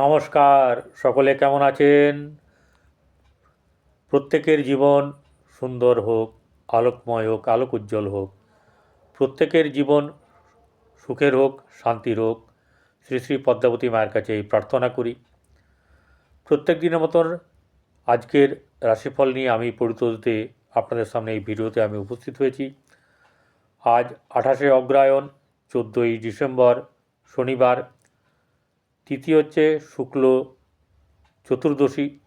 নমস্কার, সকলে কেমন আছেন? প্রত্যেকের জীবন সুন্দর হোক, আলোকময় হোক আলোক উজ্জ্বল হোক। প্রত্যেকের জীবন সুখের হোক, শান্তির হোক। শ্রী শ্রী পদ্মাবতী মায়ের কাছে এই প্রার্থনা করি। প্রত্যেক দিনের মতন আজকের রাশিফল নিয়ে আমি পরিতোষতে আপনাদের সামনে এই ভিডিওতে আমি উপস্থিত হয়েছি। আজ আঠাশে অগ্রায়ণ চোদ্দোই ডিসেম্বর, শনিবার তিথি হচ্ছে শুক্ল চতুর্দশী।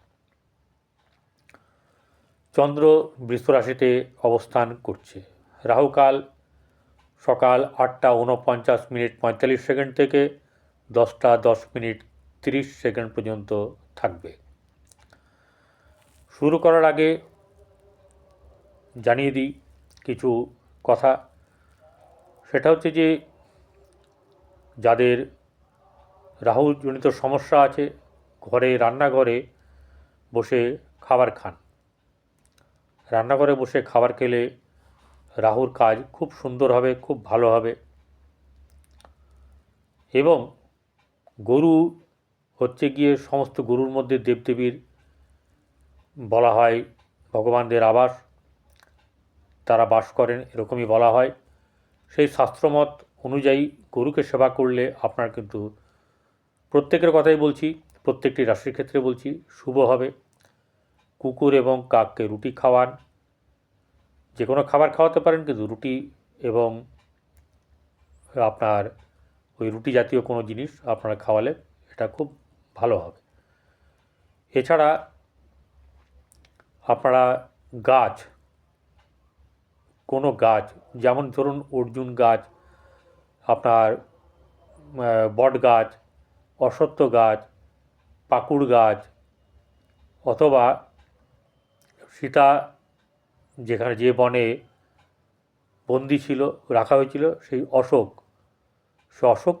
চন্দ্র বৃষরাশিতে অবস্থান করছে। রাহুকাল সকাল আটটা উনপঞ্চাশ মিনিট পঁয়তাল্লিশ সেকেন্ড থেকে দশটা দশ মিনিট তিরিশ সেকেন্ড পর্যন্ত থাকবে। শুরু করার আগে জানিয়ে দিই কিছু কথা। সেটা হচ্ছে যে যাদের রাহুজনিত সমস্যা আছে, ঘরে, রান্নাঘরে বসে খাবার খান। রান্নাঘরে বসে খাবার খেলে রাহুর কাজ খুব সুন্দর হবে, খুব ভালো হবে। এবং গরু হচ্ছে গিয়ে সমস্ত গরুর মধ্যে দেবদেবীর বলা হয়, ভগবানদের আবাস। তারা বাস করেন, এরকমই বলা হয়। সেই শাস্ত্রমত অনুযায়ী গরুকে সেবা করলে আপনার কিন্তু প্রত্যেকের কথাই বলছি, প্রত্যেকটি রাশির ক্ষেত্রে বলছি, শুভ হবে। কুকুর এবং কাককে রুটি খাওয়ান। যে কোনো খাবার খাওয়াতে পারেন, কিন্তু রুটি এবং আপনার ওই রুটি জাতীয় কোনো জিনিস আপনারা খাওয়ালে এটা খুব ভালো হবে। এছাড়া আপনারা গাছ, কোনো গাছ, যেমন ধরুন অর্জুন গাছ, আপনার বট গাছ অশ্বত্থ গাছ, পাকুড় গাছ অথবা সীতা যেখানে যে বনে বন্দি ছিল, রাখা হয়েছিল, সেই অশোক। সে অশোক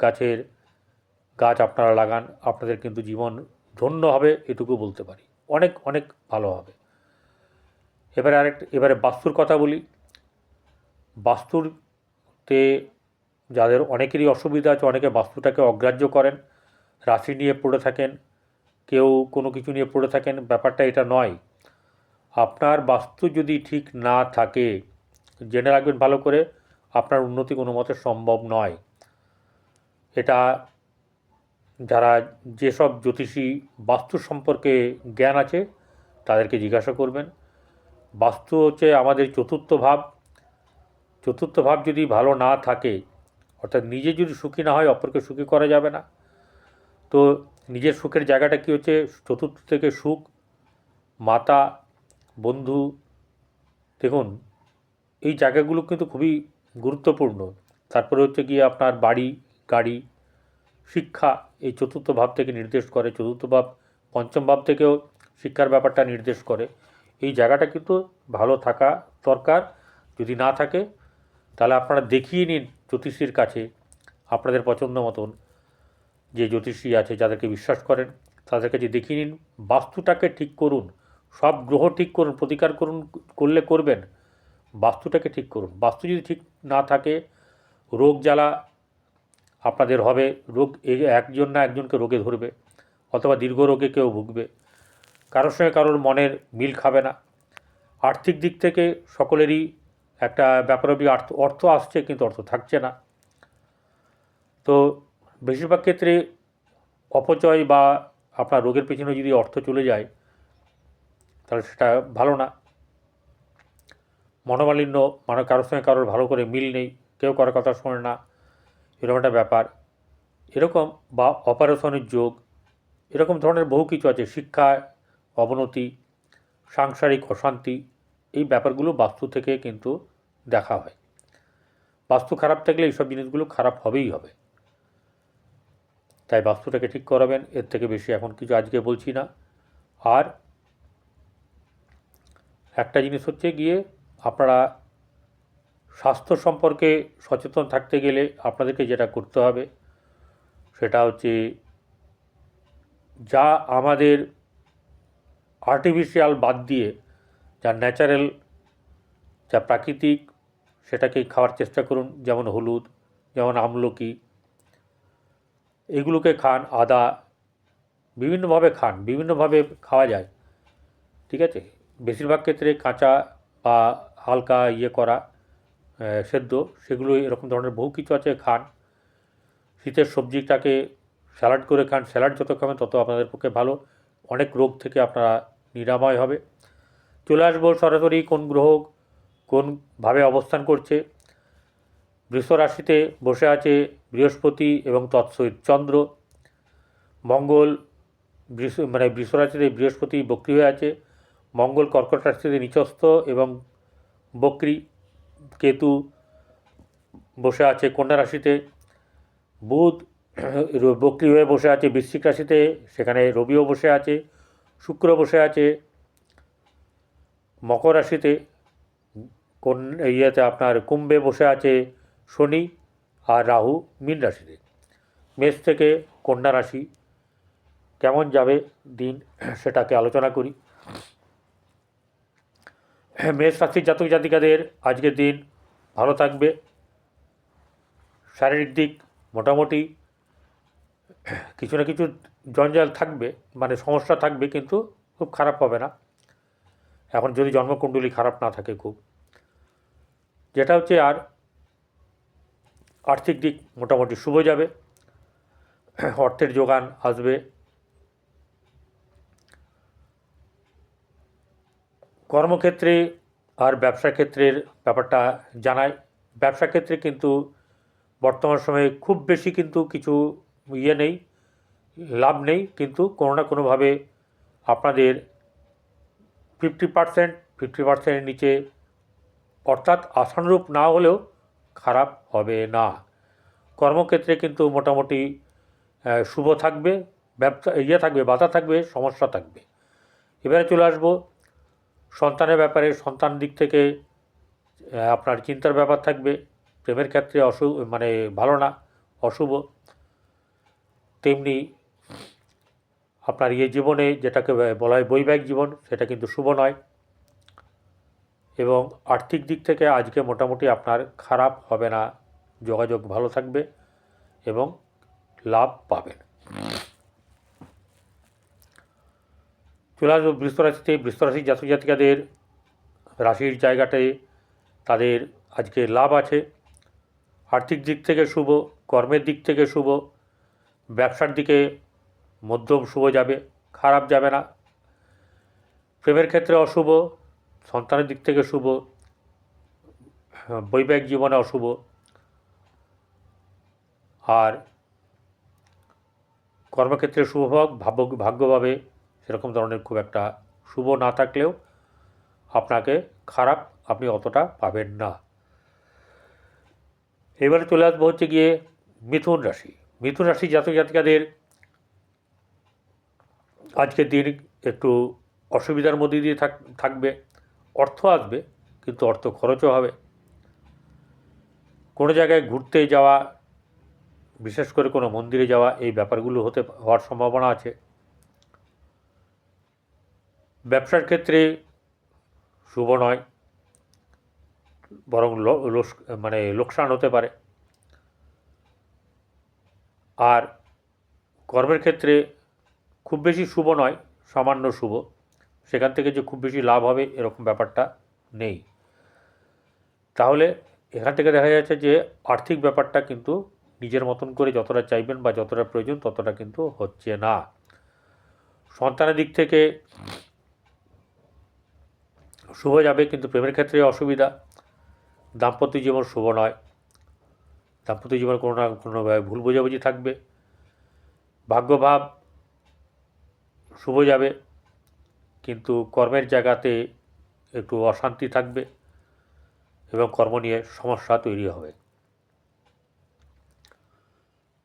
গাছের গাছ আপনারা লাগান, আপনাদের কিন্তু জীবন ধন্য হবে, এটুকু বলতে পারি। অনেক অনেক ভালো হবে। এবারে আরেক এবারে বাস্তুর কথা বলি। বাস্তুতে যাদের অনেকেরই অসুবিধা আছে, অনেকে বাস্তুটাকে অগ্রাহ্য করেন, রাশি নিয়ে পড়ে থাকেন, কেউ কোনো কিছু নিয়ে পড়ে থাকেন, ব্যাপারটা এটা নয়। আপনার বাস্তু যদি ঠিক না থাকে, জেনে রাখবেন ভালো করে, আপনার উন্নতি কোনো মতে সম্ভব নয়। এটা যারা যেসব জ্যোতিষী বাস্তু সম্পর্কে জ্ঞান আছে, তাদেরকে জিজ্ঞাসা করবেন। বাস্তু হচ্ছে আমাদের চতুর্থ ভাব। চতুর্থ ভাব যদি ভালো না থাকে অর্থাৎ নিজে যদি সুখী না হয়, অপরকে সুখী করা যাবে না। তো নিজের সুখের জায়গাটা কী হচ্ছে? চতুর্থ থেকে সুখ, মাতা, বন্ধু, দেখুন, এই জায়গাগুলো কিন্তু খুবই গুরুত্বপূর্ণ। তারপরে হচ্ছে গিয়ে আপনার বাড়ি, গাড়ি, শিক্ষা, এই চতুর্থ ভাব থেকে নির্দেশ করে। চতুর্থ ভাব, পঞ্চম ভাব থেকেও শিক্ষার ব্যাপারটা নির্দেশ করে। এই জায়গাটা কিন্তু ভালো থাকা দরকার। যদি না থাকে, তাহলে আপনারা দেখিয়ে নিন জ্যোতিষীর কাছে আপনাদের পছন্দ মতন যে জ্যোতিষী আছে যাদেরকে বিশ্বাস করেন তাদের কাছে দেখিয়ে নিন, বাস্তুটাকে ঠিক করুন, সব গ্রহ ঠিক করুন, প্রতিকার করুন, করলে করবেন, বাস্তুটাকে ঠিক করুন। বাস্তু যদি ঠিক না থাকে, রোগ জ্বালা আপনাদের হবে, রোগ একজন না একজনকে রোগে ধরবে, অথবা দীর্ঘ রোগে কেউ ভুগবে। কারোর সঙ্গে কারোর মনের মিল খাবে না। আর্থিক দিক থেকে সকলেরই একটা ব্যাপারবি অর্থ অর্থ আসছে কিন্তু অর্থ থাকছে না। তো বেশিরভাগ ক্ষেত্রে অপচয় বা আপনার রোগের পেছনে যদি অর্থ চলে যায়, তাহলে সেটা ভালো না। মনোমালিন্য মানে কারোর সঙ্গে কারোর ভালো করে মিল নেই, কেউ কারোর কথা শোনে না, এরকম একটা ব্যাপার। এরকম বা অপারেশনের যোগ, এরকম ধরনের বহু কিছু আছে শিক্ষায় অবনতি, সাংসারিক অশান্তি এই ব্যাপারগুলো বাস্তু থেকে কিন্তু দেখা হয়। বাস্তু খারাপ থাকলে এইসব জিনিসগুলো খারাপ হবেই হবে। তাই বাস্তুটাকে ঠিক করাবেন, এর থেকে বেশি এখন কিছু আজকে বলছি না। আর একটা জিনিস হচ্ছে গিয়ে আপনারা স্বাস্থ্য সম্পর্কে সচেতন থাকতে গেলে আপনাদেরকে যেটা করতে হবে, সেটা হচ্ছে যা আমাদের আর্টিফিশিয়াল বাদ দিয়ে যা ন্যাচারাল যা প্রাকৃতিক, সেটাকেই খাওয়ার চেষ্টা করুন। যেমন হলুদ, যেমন আমলকি, এগুলোকে খান, আদা, বিভিন্নভাবে খান, বিভিন্নভাবে খাওয়া যায়। ঠিক আছে? বেশিরভাগ ক্ষেত্রে কাঁচা বা হালকা ইয়ে করা সেদ্ধ, সেগুলো এরকম ধরনের বহু কিছু আছে, খান। শীতের সবজিটাকে স্যালাড করে খান। স্যালাড যত খাবেন তত আপনাদের পক্ষে ভালো। অনেক রোগ থেকে আপনারা নিরাময় হবে। চলে আসব সরাসরি কোন গ্রহ কোনভাবে অবস্থান করছে। বৃষ রাশিতে বসে আছে বৃহস্পতি এবং তৎসহিত চন্দ্র। মঙ্গল বৃষ মানে বৃষ রাশিতে বৃহস্পতি বক্রি হয়ে আছে। মঙ্গল কর্কট রাশিতে নিচস্থ এবং বক্রি কেতু বসে আছে কন্যা রাশিতে। বুধ বক্রি হয়ে বসে আছে বৃশ্চিক রাশিতে, সেখানে রবিও বসে আছে, শুক্র বসে আছে। মকর রাশিতে কোন ইয়েতে আপনার কুম্ভে বসে আছে শনি আর রাহু মীন রাশিতে। মেষ থেকে কন্যা রাশি, কেমন যাবে দিন সেটাকে আলোচনা করি। মেষ রাশির জাতক জাতিকাদের আজকের দিন ভালো থাকবে। শারীরিক দিক মোটামুটি কিছু না কিছু জঞ্জাল থাকবে মানে সমস্যা থাকবে, কিন্তু খুব খারাপ হবে না। এখন যদি জন্মকুণ্ডলী খারাপ না থাকে খুব। যেটা হচ্ছে আর আর্থিক দিক মোটামুটি শুভ যাবে, অর্থের যোগান আসবে। কর্মক্ষেত্রে আর ব্যবসা ক্ষেত্রের ব্যাপারটা জানাই ব্যবসা ক্ষেত্রে কিন্তু বর্তমান সময়ে খুব বেশি কিন্তু কিছু ইয়ে নেই, লাভ নেই, কিন্তু কোনো না কোনোভাবে আপনাদের ফিফটি পার্সেন্ট ফিফটি পার্সেন্টের নিচে। অর্থাৎ আশানুরূপ না হলেও খারাপ হবে না। কর্মক্ষেত্রে কিন্তু মোটামুটি শুভ থাকবে, ব্যবসা ইয়ে থাকবে, বাধা থাকবে, সমস্যা থাকবে। এবারে চলে আসব সন্তানের ব্যাপারে। সন্তান দিক থেকে আপনার চিন্তার ব্যাপার থাকবে। প্রেমের ক্ষেত্রে অশু মানে ভালো না, অশুভ। তেমনি আপনার ইয়ে জীবনে যেটাকে বলা হয় বৈবাহিক জীবন, সেটা কিন্তু শুভ নয়। এবং আর্থিক দিক থেকে আজকে মোটামুটি আপনার খারাপ হবে না। যোগাযোগ ভালো থাকবে এবং লাভ পাবেন। চলে আসব বৃষরাশিতে বৃষরাশির জাতক জাতিকাদের রাশির জায়গাটায় তাদের আজকে লাভ আছে। আর্থিক দিক থেকে শুভ, কর্মের দিক থেকে শুভ, ব্যবসার দিকে মধ্যম শুভ যাবে, খারাপ যাবে না। প্রেমের ক্ষেত্রে অশুভ, সন্তানের দিক থেকে শুভ, বৈবাহিক জীবনে অশুভ। আর কর্মক্ষেত্রে শুভ হোক ভাগ্য ভাগ্যভাবে সেরকম ধরনের খুব একটা শুভ না থাকলেও আপনাকে খারাপ আপনি অতটা পাবেন না। এবারে চলে আসব হচ্ছে গিয়ে মিথুন রাশি। মিথুন রাশি জাতক জাতিকাদের আজকের দিন একটু অসুবিধার মধ্যে দিয়ে থাক, থাকবে, অর্থ আসবে, কিন্তু অর্থ খরচও হবে। কোনো জায়গায় ঘুরতে যাওয়া, বিশেষ করে কোনো মন্দিরে যাওয়া, এই ব্যাপারগুলো হতে হওয়ার সম্ভাবনা আছে। ব্যবসার ক্ষেত্রে শুভ নয়, বরং মানে লোকসান হতে পারে। আর কর্মের ক্ষেত্রে খুব বেশি শুভ নয়, সামান্য শুভ। সেখান থেকে যে খুব বেশি লাভ হবে এরকম ব্যাপারটা নেই। তাহলে এখান থেকে দেখা যাচ্ছে যে আর্থিক ব্যাপারটা কিন্তু নিজের মতন করে যতটা চাইবেন বা যতটা প্রয়োজন ততটা কিন্তু হচ্ছে না। সন্তানের দিক থেকে শুভ যাবে, কিন্তু প্রেমের ক্ষেত্রে অসুবিধা। দাম্পত্য জীবন শুভ নয়। দাম্পত্য জীবনে কোনো না কোনোভাবে ভুল বোঝাবুঝি থাকবে। ভাগ্যভাব শুভ যাবে, কিন্তু কর্মের জায়গাতে একটু অশান্তি থাকবে এবং কর্ম নিয়ে সমস্যা তৈরি হবে।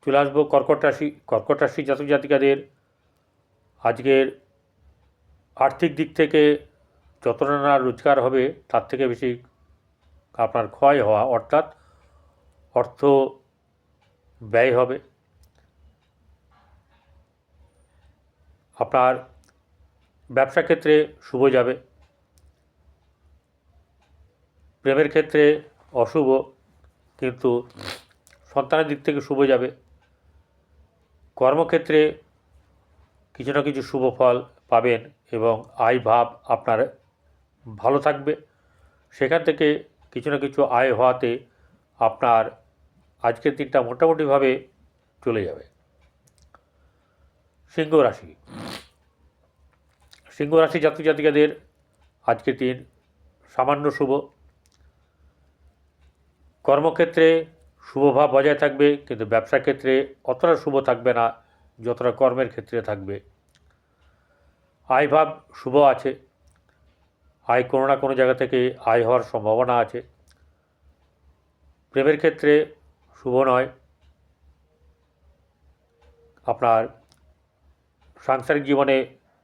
চলে আসব কর্কট রাশি। কর্কট রাশি জাতক জাতিকাদের আজকের আর্থিক দিক থেকে যতটা না রোজগার হবে, তার থেকে বেশি আপনার ক্ষয় হওয়া, অর্থাৎ অর্থ ব্যয় হবে। আপনার ব্যবসা ক্ষেত্রে শুভ যাবে। প্রেমের ক্ষেত্রে অশুভ, কিন্তু সন্তানের দিক থেকে শুভ যাবে। কর্মক্ষেত্রে কিছু না কিছু শুভ ফল পাবেন এবং আয় ভাব আপনার ভালো থাকবে। সেখান থেকে কিছু না কিছু আয় হওয়াতে আপনার আজকের দিনটা মোটামুটিভাবে চলে যাবে। সিংহ রাশি। সিংহ রাশি জাতক জাতিকাদের আজকের দিন সামান্য শুভ। কর্মক্ষেত্রে শুভভাব বজায় থাকবে, কিন্তু ব্যবসার ক্ষেত্রে অতটা শুভ থাকবে না, যতটা কর্মের ক্ষেত্রে থাকবে। আয়ভাব শুভ আছে। আয় কোনো না কোনো জায়গা থেকে আয় হওয়ার সম্ভাবনা আছে। প্রেমের ক্ষেত্রে শুভ নয়। আপনার সাংসারিক জীবনে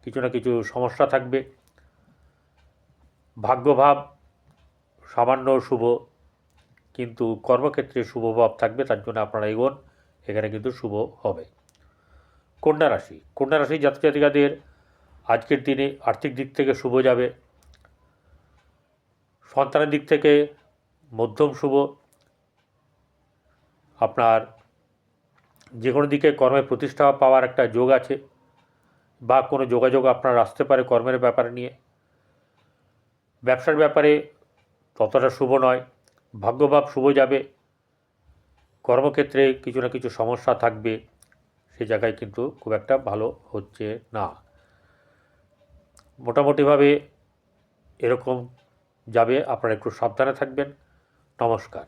কিছু না কিছু সমস্যা থাকবে। ভাগ্যভাব সামান্য শুভ, কিন্তু কর্মক্ষেত্রে শুভ ভাব থাকবে, তার জন্য আপনারা এগোন, এখানে কিন্তু শুভ হবে। কন্যা রাশি কন্যা রাশি জাতক জাতিকাদের আজকের দিনে আর্থিক দিক থেকে শুভ যাবে। সন্তানের দিক থেকে মধ্যম শুভ। আপনার যে কোনো দিকে কর্মে প্রতিষ্ঠা পাওয়ার একটা যোগ আছে। বা কোনো যোগাযোগ আপনার আসতে পারে কর্মের ব্যাপারে নিয়ে। ব্যবসার ব্যাপারে ততটা শুভ নয়, ভাগ্যভাব শুভ যাবে। কর্মক্ষেত্রে কিছু না কিছু সমস্যা থাকবে, সে জায়গায় কিন্তু খুব একটা ভালো হচ্ছে না। মোটামুটিভাবে এরকম যাবে, আপনারা একটু সাবধানে থাকবেন। নমস্কার।